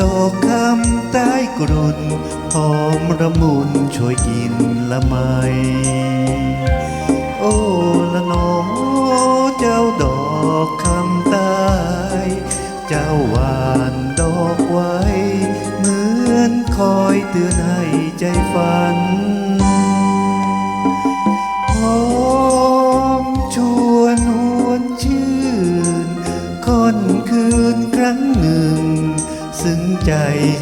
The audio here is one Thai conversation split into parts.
ดอกคำใต้กรุนหอมระมุนช่วยกินละไม โอ้ละนอเจ้าดอกคำใต้เจ้าหวานดอกไว้ เหมือนคอยเตือนให้ใจฝันห ซึ้งใจ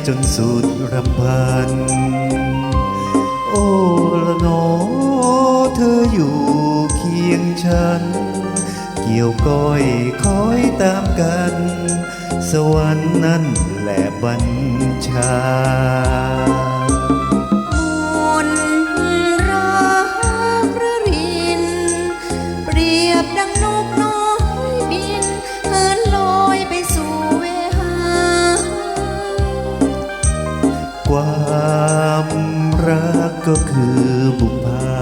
จนสุดรำพัน โอ้ละนอเธออยู่เคียงฉัน เกี่ยวก้อยคอยตามกัน สวรรค์นั้นแหละบัญชา รักก็คือบุพา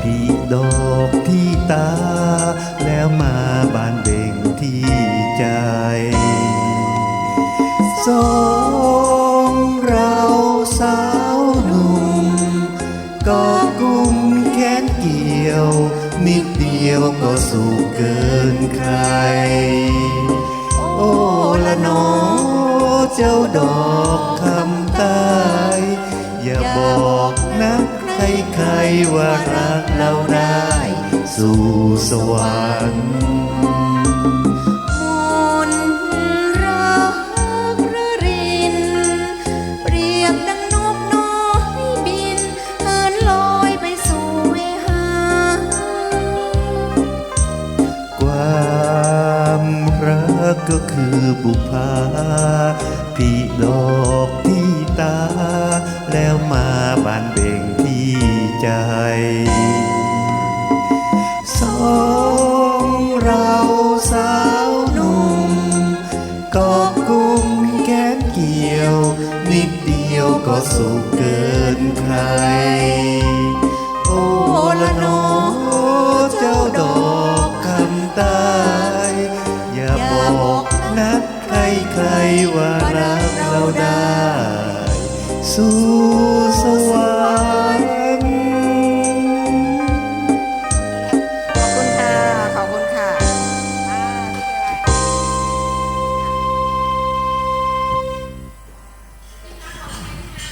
พี่ดอกที่ตา แล้วมาบานเบ่งที่ใจสองเราสาวหนุ่มก็กุมแขนเกี่ยว นิดเดียวก็สุขเกินใคร โอ้ละหนอเจ้าดอก ว่ารักเราได้สู่สวรรค์มนรักระรินเปรียบดังนกน้อยบินเหินลอยไปสู่เวหาความรักก็คือบุพาพี่ดอก ใจ สองเราสาวหนุ่มกอบกุมแขนเกี่ยว นิดเดียวก็สุขเกินใคร โอ้ละนอเจ้าดอกคำใต้อย่าบอกนักใครใครว่ารักเราได้สู่สวร